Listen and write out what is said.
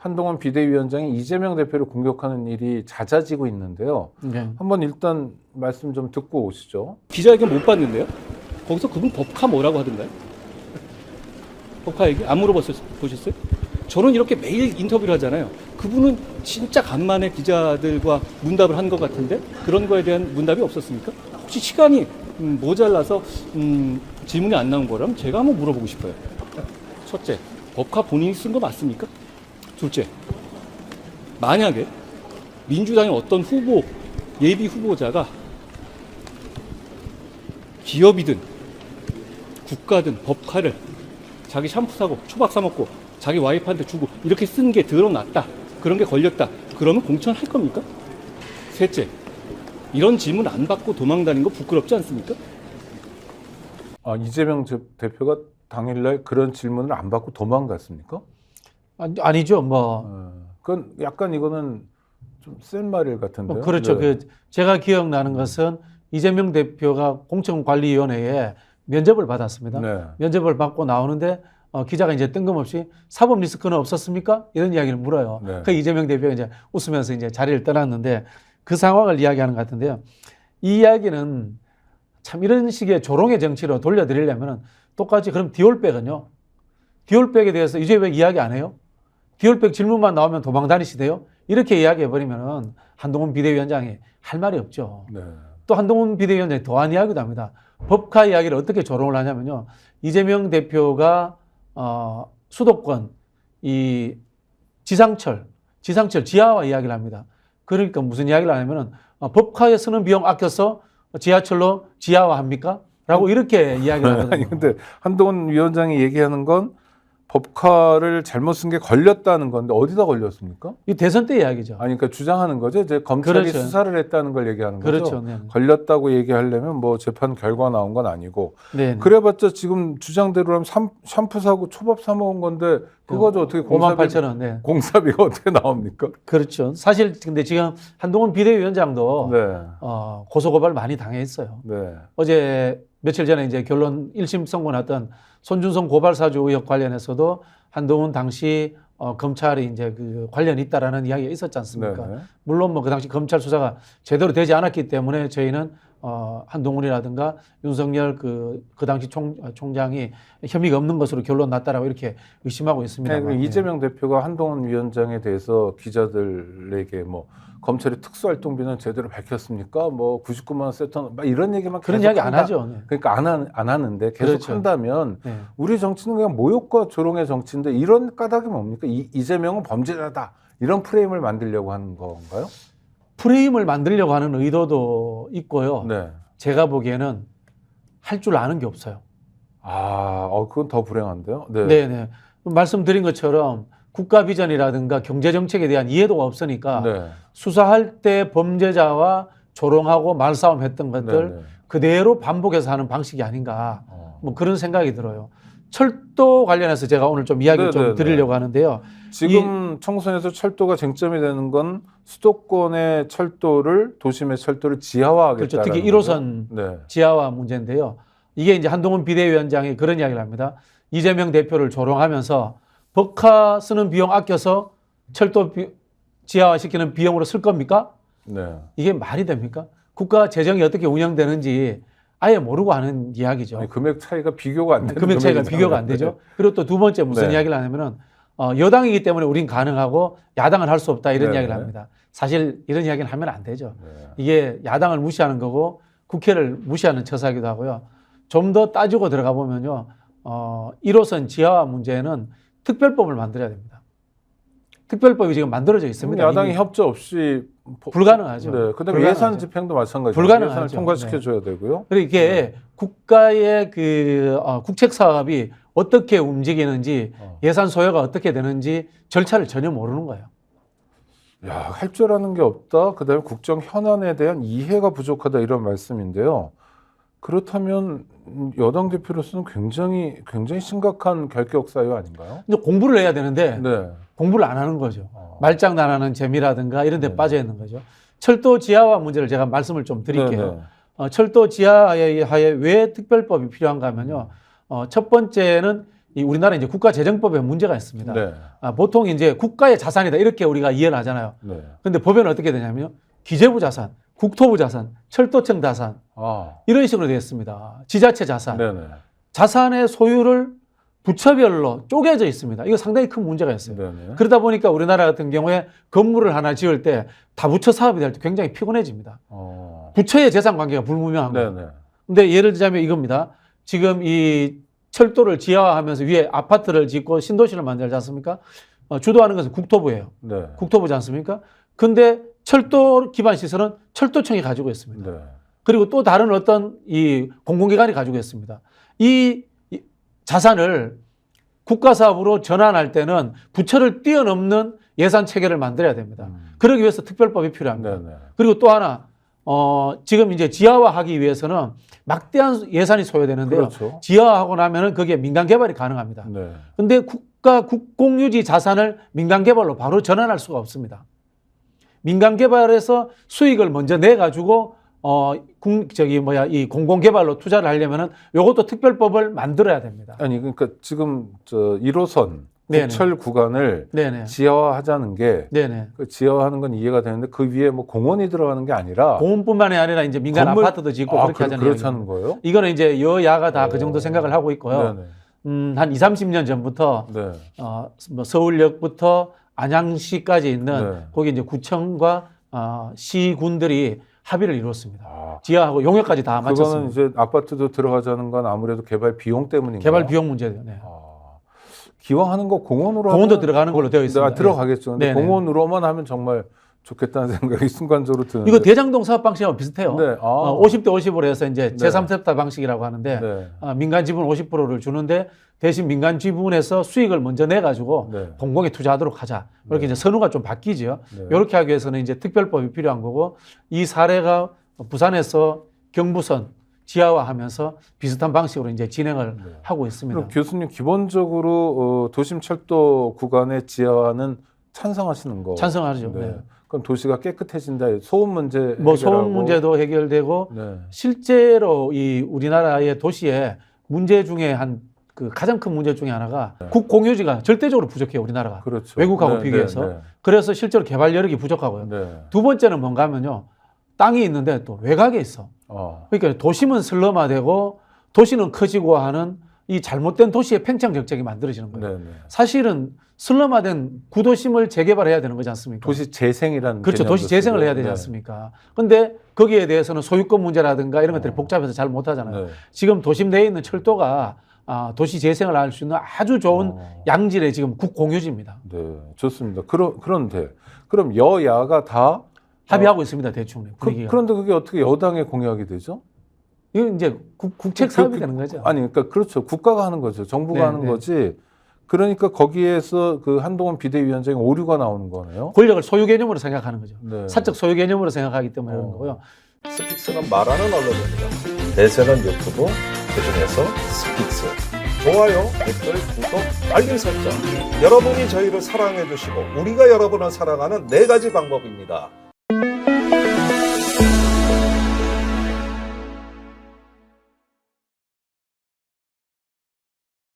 한동훈 비대위원장이 이재명 대표를 공격하는 일이 잦아지고 있는데요. 네. 한번 일단 말씀 좀 듣고 오시죠. 기자회견 못 봤는데요. 거기서 그분 법카 뭐라고 하던가요? 법카 얘기 안 물어봤어요? 보셨어요? 저는 이렇게 매일 인터뷰를 하잖아요. 그분은 진짜 간만에 기자들과 문답을 한 것 같은데 그런 거에 대한 문답이 없었습니까? 혹시 시간이 음, 모자라서 음, 질문이 안 나온 거라면 제가 한번 물어보고 싶어요. 첫째, 법카 본인이 쓴 거 맞습니까? 둘째, 만약에 민주당의 어떤 후보, 예비 후보자가 기업이든 국가든 법카를 자기 샴푸 사고 초밥 사 먹고 자기 와이프한테 주고 이렇게 쓴 게 드러났다. 그런 게 걸렸다. 그러면 공천할 겁니까? 셋째, 이런 질문 안 받고 도망 다닌 거 부끄럽지 않습니까? 아, 이재명 제- 대표가 당일날 그런 질문을 안 받고 도망갔습니까? 아니, 아니 죠. 뭐, 어, 그건 약간 이거는 좀 센 말일 같은데요. 뭐 그렇죠. 네. 그 제가 기억나는 것은 이재명 대표가 공천관리위원회에 면접을 받았습니다. 네. 면접을 받고 나오는데 어, 기자가 이제 뜬금없이 사법 리스크는 없었습니까? 이런 이야기를 물어요. 네. 그 이재명 대표가 이제 웃으면서 이제 자리를 떠났는데 그 상황을 이야기하는 것 같은데요. 이 이야기는 참 이런 식의 조롱의 정치로 돌려드리려면 똑같이 그럼 디올백은요. 디올백에 대해서 왜 이야기 안 해요? 디올백 질문만 나오면 도망 다니시대요? 이렇게 이야기해버리면은 한동훈 비대위원장이 할 말이 없죠. 네. 또 한동훈 비대위원장이 더한 이야기도 합니다. 법카 이야기를 어떻게 조롱을 하냐면요. 이재명 대표가 어, 수도권 이 지상철, 지상철 지하화 이야기를 합니다. 그러니까 무슨 이야기를 하냐면은 어, 법카에 쓰는 비용 아껴서 지하철로 지하화 합니까? 라고 이렇게 이야기를 하거든요. 아니 근데 한동훈 위원장이 얘기하는 건 법카를 잘못 쓴 게 걸렸다는 건데 어디다 걸렸습니까? 이 대선 때 이야기죠. 아니 그러니까 주장하는 거죠. 이제 검찰이 그렇죠. 수사를 했다는 걸 얘기하는 거죠. 그렇죠. 네. 걸렸다고 얘기하려면 뭐 재판 결과 나온 건 아니고 네. 그래봤자 지금 주장대로라면 샴- 샴푸 사고 초밥 사 먹은 건데 그거죠 어떻게 5만 공사비 8천 원. 네. 공사비가 어떻게 나옵니까? 그렇죠. 사실 근데 지금 한동훈 비대위원장도 네, 어, 고소고발 많이 당했어요. 네, 어제 며칠 전에 이제 결론 1심 선고 났던 손준성 고발 사주 의혹 관련해서도 한동훈 당시 어, 검찰이 이제 그 관련이 있다라는 이야기가 있었지 않습니까? 네, 네. 물론 뭐 그 당시 검찰 수사가 제대로 되지 않았기 때문에 저희는 어, 한동훈이라든가 윤석열 그, 그 당시 총, 총장이 혐의가 없는 것으로 결론 났다라고 이렇게 의심하고 있습니다. 네, 그 이재명 대표가 한동훈 위원장에 대해서 기자들에게 뭐 검찰의 특수활동비는 제대로 밝혔습니까? 뭐 99만 원 세트 막 이런 얘기만 그런 이야기 안 한다. 하죠. 네. 그러니까 안, 하, 안 하는데 계속 그렇죠. 한다면 네. 우리 정치는 그냥 모욕과 조롱의 정치인데 이런 까닭이 뭡니까? 이, 이재명은 범죄자다 이런 프레임을 만들려고 하는 건가요? 프레임을 만들려고 하는 의도도 있고요. 네. 제가 보기에는 할 줄 아는 게 없어요. 아, 어, 그건 더 불행한데요. 네. 네, 네. 말씀드린 것처럼 국가 비전이라든가 경제 정책에 대한 이해도가 없으니까 네. 수사할 때 범죄자와 조롱하고 말싸움 했던 것들 네, 네. 그대로 반복해서 하는 방식이 아닌가 어. 뭐 그런 생각이 들어요. 철도 관련해서 제가 오늘 좀 이야기를 네, 좀 네. 드리려고 하는데요. 지금 청선에서 철도가 쟁점이 되는 건 수도권의 철도를 도심의 철도를 지하화하겠다는 그렇죠. 특히 거죠? 1호선 네. 지하화 문제인데요. 이게 이제 한동훈 비대위원장이 그런 이야기를 합니다. 이재명 대표를 조롱하면서 법카 쓰는 비용 아껴서 철도 비, 지하화 시키는 비용으로 쓸 겁니까? 네. 이게 말이 됩니까? 국가 재정이 어떻게 운영되는지 아예 모르고 하는 이야기죠. 아니, 금액 차이가 비교가 안 되는 금액 차이가. 비교가 안 되죠. 그리고 또 두 번째 무슨 네. 이야기를 하냐면은 어, 여당이기 때문에 우린 가능하고 야당은 할 수 없다 이런 네, 이야기를 네. 합니다. 사실 이런 이야기는 하면 안 되죠. 네. 이게 야당을 무시하는 거고 국회를 무시하는 처사기도 하고요. 좀 더 따지고 들어가 보면요. 어, 1호선 지하화 문제는 특별법을 만들어야 됩니다. 특별법이 지금 만들어져 있습니다. 야당이 이미. 협조 없이 불가능하죠. 네. 그다음에 불가능하죠. 예산 집행도 마찬가지죠. 불가능하죠. 예산을 통과시켜 줘야 되고요. 그리고 이게 네. 국가의 그 어, 국책 사업이 어떻게 움직이는지 어. 예산 소요가 어떻게 되는지 절차를 전혀 모르는 거예요. 야, 할 줄 아는 게 없다. 그다음에 국정 현안에 대한 이해가 부족하다 이런 말씀인데요. 그렇다면 음, 여당 대표로서는 굉장히 굉장히 심각한 결격 사유 아닌가요? 근데 공부를 해야 되는데 네. 공부를 안 하는 거죠. 어. 말장난하는 재미라든가 이런 데 네. 빠져 있는 거죠. 철도 지하화 문제를 제가 말씀을 좀 드릴게요. 네, 네. 어, 철도 지하에 하에 왜 특별법이 필요한가 하면요. 어, 첫 번째는 이 우리나라 이제 국가재정법에 문제가 있습니다. 네. 아, 보통 이제 국가의 자산이다 이렇게 우리가 이해를 하잖아요. 네. 근데 법에는 어떻게 되냐면요. 기재부 자산, 국토부 자산, 철도청 자산 아. 이런 식으로 되어 있습니다. 지자체 자산. 네네. 자산의 소유를 부처별로 쪼개져 있습니다. 이거 상당히 큰 문제가 있어요. 네네. 그러다 보니까 우리나라 같은 경우에 건물을 하나 지을 때 다 부처 사업이 될 때 굉장히 피곤해집니다. 어. 부처의 재산 관계가 불분명한 거예요. 네네. 근데 예를 들자면 이겁니다. 지금 이 철도를 지하화하면서 위에 아파트를 짓고 신도시를 만들지 않습니까? 어, 주도하는 것은 국토부예요. 네. 국토부지 않습니까? 근데 철도 기반 시설은 철도청이 가지고 있습니다. 네. 그리고 또 다른 어떤 이 공공기관이 가지고 있습니다. 이, 이 자산을 국가 사업으로 전환할 때는 부처를 뛰어넘는 예산 체계를 만들어야 됩니다. 음. 그러기 위해서 특별법이 필요합니다. 네네. 그리고 또 하나 어, 지금 이제 지하화하기 위해서는 막대한 예산이 소요되는데요. 그렇죠. 지하화하고 나면은 거기에 민간 개발이 가능합니다. 네. 근데 국가 국공유지 자산을 민간 개발로 바로 전환할 수가 없습니다. 민간 개발에서 수익을 먼저 내 가지고 어, 국, 저기 뭐야 이 공공 개발로 투자를 하려면은 요것도 특별법을 만들어야 됩니다. 아니 그러니까 지금 저 1호선 네네. 국철 구간을 네네. 지하화하자는 게 네네. 그 지하화하는 건 이해가 되는데 그 위에 뭐 공원이 들어가는 게 아니라 공원뿐만이 아니라 이제 민간 건물- 아파트도 짓고 아, 그렇게 그, 이야기입니다. 않은 거예요? 이거는 이제 여야가 다 그 정도 오. 생각을 하고 있고요. 네네. 음, 한 2, 30년 전부터 네. 어, 뭐 서울역부터 안양시까지 있는 네. 거기 이제 구청과 어, 시군들이 합의를 이루었습니다. 아, 지하하고 용역까지 다 그거는 마쳤습니다. 이제 아파트도 들어가자는 건 아무래도 개발 비용 때문인가요? 개발 비용 문제예요. 네. 아, 기왕 하는 거 공원으로 공원도 하면 들어가는 걸로 되어 있습니다. 아, 들어가겠죠. 근데 네, 네. 공원으로만 하면 정말 좋겠다는 생각이 순간적으로 드는데. 이거 대장동 사업 방식하고 비슷해요. 네. 아. 어, 50대 50으로 해서 이제 네. 제3세타 방식이라고 하는데 네. 어, 민간 지분 50%를 주는데 대신 민간 지분에서 수익을 먼저 내 가지고 네. 공공에 투자하도록 하자. 이렇게 네. 이제 선우가 좀 바뀌죠. 네. 이렇게 하기 위해서는 이제 특별법이 필요한 거고 이 사례가 부산에서 경부선 지하화하면서 비슷한 방식으로 이제 진행을 네. 하고 있습니다. 교수님 기본적으로 어, 도심 철도 구간의 지하화는 찬성하시는 거? 찬성하죠. 네. 그럼 도시가 깨끗해진다. 소음 문제 뭐 해결하고. 소음 문제도 해결되고 네. 실제로 이 우리나라의 도시의 문제 중에 한 그 가장 큰 문제 중에 하나가 국공유지가 절대적으로 부족해요 우리나라가 그렇죠. 외국하고 네, 비교해서 네, 그래서 실제로 개발 여력이 부족하고요 네. 네. 두 번째는 뭔가 하면요 땅이 있는데 또 외곽에 있어 어. 그러니까 도심은 슬럼화되고 도시는 커지고 하는 이 잘못된 도시의 팽창 적적이 만들어지는 거예요 네, 네. 사실은 슬럼화된 구도심을 재개발해야 되는 거지 않습니까 도시 재생이라는 그렇죠. 도시 재생을. 해야 되지 네. 않습니까? 근데 거기에 대해서는 소유권 문제라든가 이런 것들이 어. 복잡해서 잘 못하잖아요. 네. 지금 도심 내에 있는 철도가 아, 도시 재생을 할 수 있는 아주 좋은 어. 양질의 지금 국공유지입니다. 네, 좋습니다. 그러, 그런데 그럼 여야가 다 합의하고 있습니다. 대충 그, 분위기가. 그런데 그게 어떻게 여당의 공약이 되죠? 이건 이제 국, 국책 그- 사업이 그- 되는 거죠. 아니, 그러니까 그렇죠. 국가가 하는 거죠. 정부가 네, 하는 네. 거지. 그러니까 거기에서 그 한동훈 비대위원장이 오류가 나오는 거네요. 권력을 소유 개념으로 생각하는 거죠. 네. 사적 소유 개념으로 생각하기 때문에 그런 어. 거고요. 스픽스는 말하는 언론입니다. 대세는 유튜브, 그중에서 스픽스. 좋아요, 댓글, 구독, 알림 설정. 여러분이 저희를 사랑해 주시고 우리가 여러분을 사랑하는 네 가지 방법입니다.